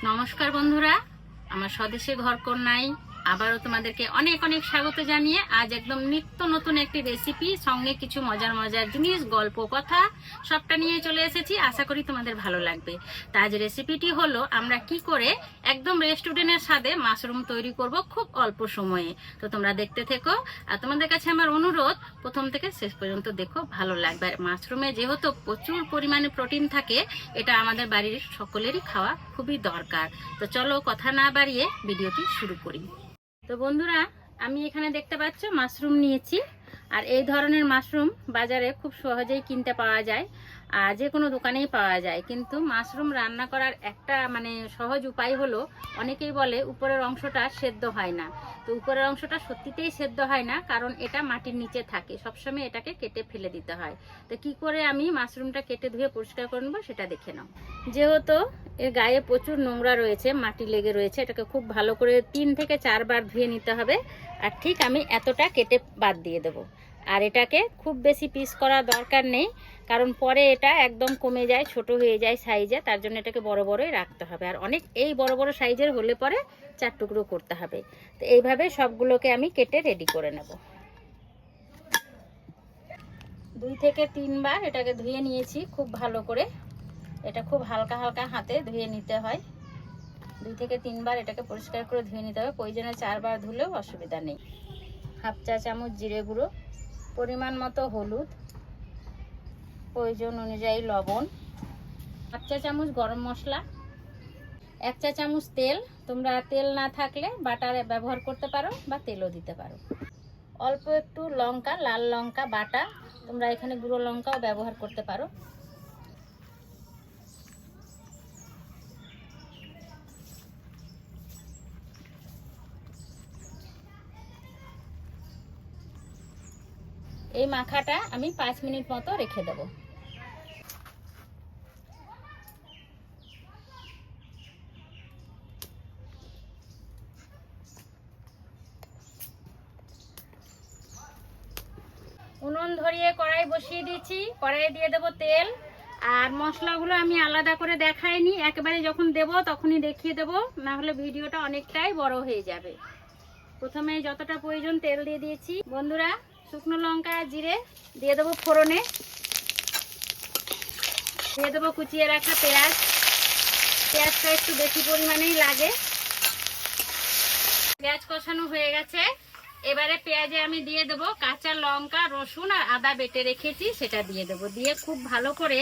নমস্কার বন্ধুরা আমার স্বদেশে ঘর কন্যাই আবারও তোমাদেরকে অনেক অনেক স্বাগত জানিয়ে আজ একদম নিত্য নতুন একটি রেসিপি সঙ্গে কিছু মজার মজার জিনিস, গল্প, কথা, সবটা নিয়ে চলে এসেছি। আশা করি তোমাদের ভালো লাগবে। তা আজ রেসিপিটি হলো, আমরা কি করে একদম রেস্টুরেন্টের স্বাদে মাশরুম তৈরি করব খুব অল্প সময়ে। তো তোমরা দেখতে থেকো। আর তোমাদের কাছে আমার অনুরোধ, প্রথম থেকে শেষ পর্যন্ত দেখো, ভালো লাগবে। আর মাশরুমে যেহেতু প্রচুর পরিমাণে প্রোটিন থাকে, এটা আমাদের বাড়ির সকলেরই খাওয়া খুবই দরকার। তো চলো কথা না বাড়িয়ে ভিডিওটি শুরু করি। তো বন্ধুরা, আমি এখানে দেখতে পাচ্ছ মাশরুম নিয়েছি। আর এই ধরনের মাশরুম বাজারে খুব সহজেই কিনতে পাওয়া যায়। যে কোনো দোকানেই পাওয়া যায়। কিন্তু মাশরুম রান্না করার একটা মানে সহজ উপায় হলো, অনেকেই বলে উপরের অংশটা সেদ্ধ হয় না। তো উপরের অংশটা সত্যিতেই সেদ্ধ হয় না, কারণ এটা মাটির নিচে থাকে। সবসময় এটাকে কেটে ফেলে দিতে হয়। তো কি করে আমি মাশরুমটা কেটে ধুয়ে পরিষ্কার করে নেব সেটা দেখে নাও। যেহেতু এর গায়ে প্রচুর নোংরা রয়েছে, মাটি লেগে রয়েছে, এটাকে খুব ভালো করে তিন থেকে চারবার ধুয়ে নিতে হবে। আর ঠিক আমি এতটা কেটে বাদ দিয়ে দেবো। আর এটাকে খুব বেশি পিস করা দরকার নেই, কারণ পরে এটা একদম কমে যায়, ছোট হয়ে যায় সাইজে তার জন্য এটাকে বড় বড়ই রাখতে হবে। আর অনেক, এই বড় বড় সাইজের হলে পরে চার টুকরো করতে হবে। তো এইভাবে সবগুলোকে আমি কেটে রেডি করে নেব। দুই থেকে তিনবার এটাকে ধুয়ে নিয়েছি খুব ভালো করে। এটা খুব হালকা হালকা হাতে ধুয়ে নিতে হয়। দুই থেকে তিনবার এটাকে পরিষ্কার করে ধুয়ে নিতে হবে। প্রয়োজনে চারবার ধুলেও অসুবিধা নেই। হাফ চা চামচ জিরে গুঁড়ো। পরিমাণ মতো হলুদ, প্রয়োজন অনুযায়ী লবণ এক চা চামচ গরম মশলা, এক চা চামচ তেল। তোমরা তেল না থাকলে বাটার ব্যবহার করতে পারো বা তেলও দিতে পারো। অল্প একটু লঙ্কা, লাল লঙ্কা বাটা, তোমরা এখানে গুঁড়ো লঙ্কাও ব্যবহার করতে পারো। এই মাখাটা আমি পাঁচ মিনিট মতো রেখে দেবো। উনুন ধরিয়ে কড়াই বসিয়ে দিয়েছি। কড়াইয়ে দিয়ে দেবো তেল। আর মশলাগুলো আমি আলাদা করে দেখাইনি। একেবারে যখন দেব তখনই দেখিয়ে দেবো। না হলে ভিডিওটা অনেকটাই বড় হয়ে যাবে। প্রথমে যতটা প্রয়োজন তেল দিয়ে দিয়েছি। বন্ধুরা শুকনো লঙ্কা জিরে দিয়ে দেবো ফোড়নে। দিয়ে দেবো কুচিয়ে রাখা পেঁয়াজ। পেঁয়াজটা একটু বেশি পরিমাণেই লাগে। পেঁয়াজ কষানো হয়ে গেছে। এবারে পেঁয়াজে আমি দিয়ে দেবো কাঁচা লঙ্কা, রসুন আর আদা বেটে রেখেছি, সেটা দিয়ে দেবো। দিয়ে খুব ভালো করে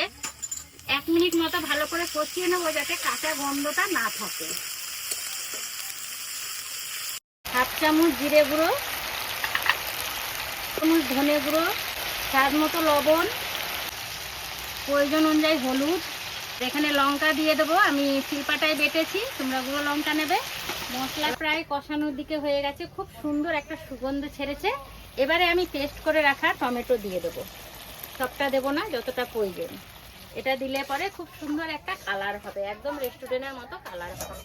এক মিনিট মতো ভালো করে কষিয়ে নেব যাতে কাঁচা গন্ধটা না থাকে। হাফ চামচ জিরে গুঁড়ো চামচ ধনে গুঁড়ো, স্বাদ মতো লবণ, প্রয়োজন অনুযায়ী হলুদ এখানে লঙ্কা দিয়ে দেবো। আমি শিলপাটায় বেটেছি, তোমরা গুঁড়ো লঙ্কা নেবে। মশলা প্রায় কষানোর দিকে হয়ে গেছে, খুব সুন্দর একটা সুগন্ধ ছেড়েছে। এবারে আমি পেস্ট করে রাখা টমেটো দিয়ে দেবো। সবটা দেবো না, যতটা প্রয়োজন। এটা দিলে পরে খুব সুন্দর একটা কালার হবে, একদম রেস্টুরেন্টের মতো কালার হবে।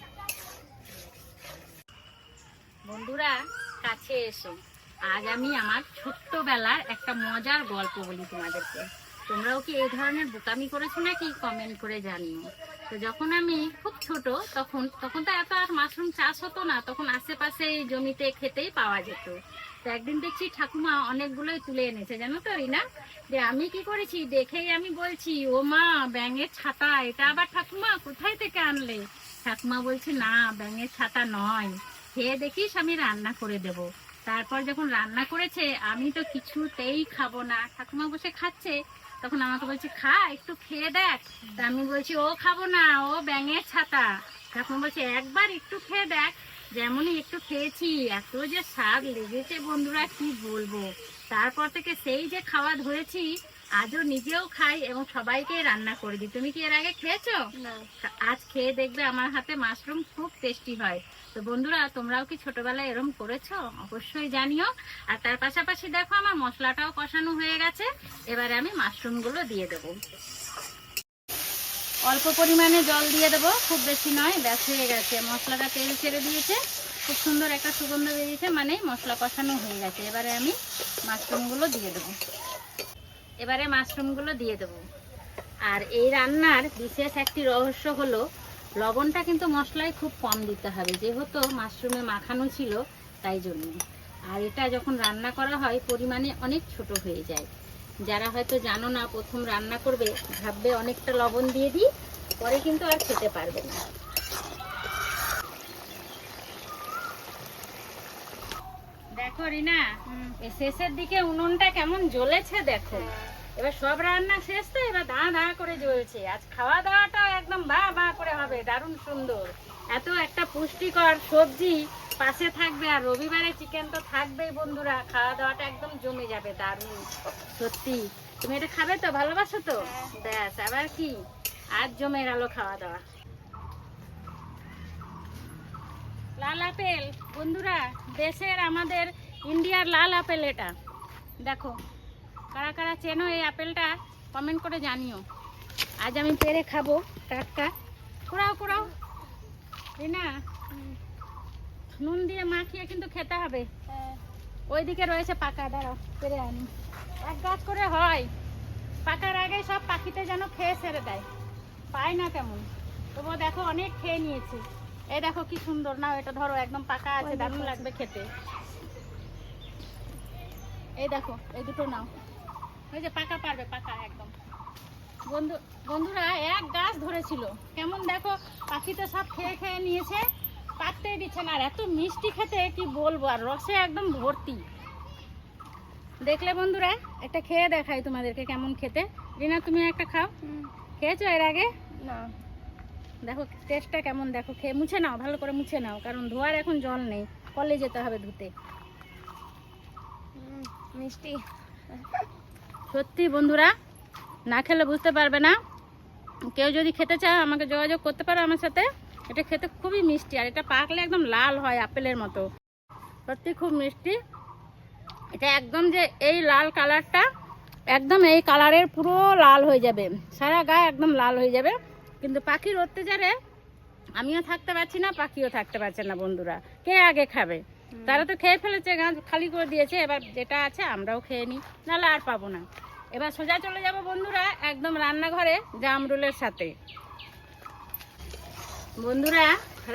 বন্ধুরা, কাছে এসো। আজ আমি আমার ছোট্টবেলার একটা মজার গল্প বলি তোমাদেরকে। তোমরাও কি এই ধরনের বোকামি করেছ নাকি? কমেন্ট করে জানিও। তো যখন আমি খুব ছোট, তখন তখন তো এত আর মাশরুম চাষ হতো না, তখন আশেপাশে জমিতে খেতেই পাওয়া যেত। তো একদিন দেখছি ঠাকুমা অনেকগুলোই তুলে এনেছে, জানো তো রিনা? যে আমি কি করেছি? দেখেই আমি বলছি, ও মা, ব্যাঙের ছাতা, এটা আবার ঠাকুমা? কোথায় থেকে আনলে? ঠাকুমা বলছে, না, ব্যাঙের ছাতা নয়। খেয়ে দেখিস, আমি রান্না করে দেব। তারপর যখন রান্না করেছে, আমি তো কিছুতেই খাব না। ঠাকুমা বসে খাচ্ছে, তখন আমাকে বলছে, খা, একটু খেয়ে দেখ। তা আমি বলছি, ও খাব না, ও ব্যাঙের ছাতা। ঠাকুমা বলছে, একবার একটু খেয়ে দেখ, যেমনই একটু খেয়েছি, এত যে স্বাদ লেগেছে বন্ধুরা, কি বলব? তারপর থেকে সেই যে খাওয়া ধরেছি আজও নিজেও খাই এবং সবাইকে রান্না করে দিই। তুমি কি এর আগে খেয়েছো? আজ খেয়ে দেখবে আমার হাতে মাশরুম খুব টেস্টি হয়। তো বন্ধুরা তোমরাও কি ছোটবেলায় এরম করেছ? অবশ্যই জানিও। আর তার পাশাপাশি দেখো আমার মশলাটাও কষানো হয়ে গেছে। এবারে আমি মাশরুমগুলো দিয়ে দেবো। অল্প পরিমাণে জল দিয়ে দেবো খুব বেশি নয় ব্যাস হয়ে গেছে। মশলাটা তেল ছেড়ে দিয়েছে। খুব সুন্দর একটা সুগন্ধ বেরিয়েছে মানে মশলা কষানো হয়ে গেছে। এবারে আমি মাশরুমগুলো দিয়ে দেবো। এবারে মাশরুমগুলো দিয়ে দেবো। আর এই রান্নার বিশেষ একটি রহস্য হলো লবণটা কিন্তু মশলায় খুব কম দিতে হবে যেহেতু মাশরুমে মাখানো ছিল তাই জন্য। আর এটা যখন রান্না করা হয় পরিমাণে অনেক ছোট হয়ে যায়। যারা হয়তো জানো না প্রথম রান্না করবে ভাববে অনেকটা লবণ দিয়ে দিই পরে কিন্তু আর খেতে পারবে না। দেখো রিনা শেষের দিকে উনুনটা কেমন জ্বলেছে দেখো। এবার সব রান্না শেষ তো, এবার দা দা করে জ্বলছে। আজ খাওয়া দাওয়াটা একদম বা বা করে হবে, দারুণ সুন্দর। এত একটা পুষ্টিকর সবজি পাশে থাকবে আর রবিবারে চিকেন তো থাকবেই বন্ধুরা, খাওয়া দাওয়াটা একদম জমে যাবে, দারুণ। সত্যি। তুমি এটা খাবে তো, ভালোবাসো তো? ব্যাস, আবার কি? আজ জমে গেল খাওয়া দাওয়া। লাল আপেল, বন্ধুরা, দেশের আমাদের ইন্ডিয়ার লাল আপেল এটা। দেখো কারা কারা চেনো এই আপেলটা কমেন্ট করে জানিও। আজ আমি পেরে খাব টাটকা। কুড়াও কুড়াও। রিনা নুন দিয়ে মাখিয়ে কিন্তু খেতে হবে। ওইদিকে রয়েছে পাকা দাঁড়াও পেরে আনি। এক গাছ করে হয়। পাকার আগে সব পাখিতে যেন খেয়ে ছেড়ে দেয়। পায় না তেমন। তবুও দেখো অনেক খেয়ে নিয়েছে। এই দেখো কি সুন্দর। নাও এটা ধরো একদম পাকা আছে দারুণ লাগবে খেতে। এই দেখো এই দুটো নাও। ওই যে পাকা পারবে পাকা একদম। বন্ধু বন্ধুরা এক গাছ ধরেছিল। কেমন দেখো পাখিতে সব খেয়ে খেয়ে নিয়েছে পাততেই দিচ্ছে না। আর এত মিষ্টি খেতে কি বলব আর রসে একদম ভর্তি। দেখলে বন্ধুরা একটা খেয়ে দেখাই তোমাদেরকে কেমন খেতে। রিনা তুমি একটা খাও। খেয়েছো এর আগে? না। দেখো টেস্টটা কেমন দেখো খেয়ে মুছে নাও ভালো করে মুছে নাও কারণ ধোয়ার এখন জল নেই। কলে যেতে হবে ধুতে। মিষ্টি। সত্যি বন্ধুরা, না খেলে বুঝতে পারবে না। কেউ যদি খেতে চায়, আমাকে যোগাযোগ করতে পারো আমার সাথে। এটা খেতে খুবই মিষ্টি আর এটা পাকলে একদম লাল হয় আপেলের মতো। সত্যি খুব মিষ্টি। এটা একদম যে এই লাল কালারটা, একদম এই কালারের পুরো লাল হয়ে যাবে। সারা গায়ে একদম লাল হয়ে যাবে। কিন্তু পাখির অত্যাচারে আমিও থাকতে পারছি না, পাখিও থাকতে পারছে না বন্ধুরা। কে আগে খাবে? তারা তো খেয়ে ফেলেছে, গাছ খালি করে দিয়েছে, এবার যেটা আছে আমরাও খেয়ে নিই, নাহলে আর পাবো না। এবার সোজা চলে যাব বন্ধুরা, একদম রান্নাঘরে জামরুলের সাথে। বন্ধুরা,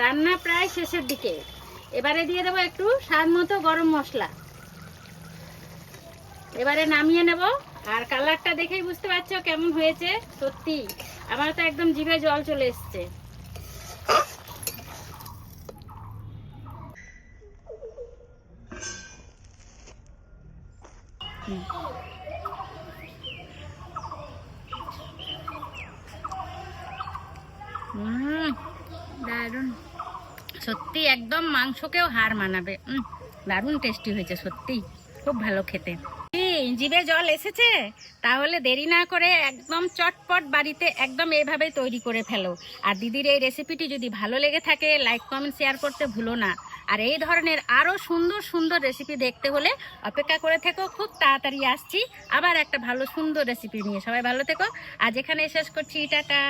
রান্না প্রায় শেষের দিকে। এবারে দিয়ে দেবো একটু স্বাদ মতো গরম মশলা। এবারে নামিয়ে নেব, আর কালারটা দেখেই বুঝতে পারছ কেমন হয়েছে, সত্যি। আমার তো একদম জিভে জল চলে এসছে। দারুণ। সত্যি একদম মাংসকেও হার মানাবে। দারুণ টেস্টি হয়েছে, সত্যি। খুব ভালো খেতে। জিভে জল এসেছে? তাহলে দেরি না করে একদম চটপট বাড়িতে একদম এইভাবে তৈরি করে ফেলো। আর দিদির এই রেসিপিটি যদি ভালো লেগে থাকে লাইক কমেন্ট শেয়ার করতে ভুলো না। আর এই ধরনের আরও সুন্দর সুন্দর রেসিপি দেখতে হলে অপেক্ষা করে থেকো, খুব তাড়াতাড়ি আসছি। আবার একটা ভালো সুন্দর রেসিপি নিয়ে। সবাই ভালো থেকো। আজ এখানে শেষ করছি। টাটা।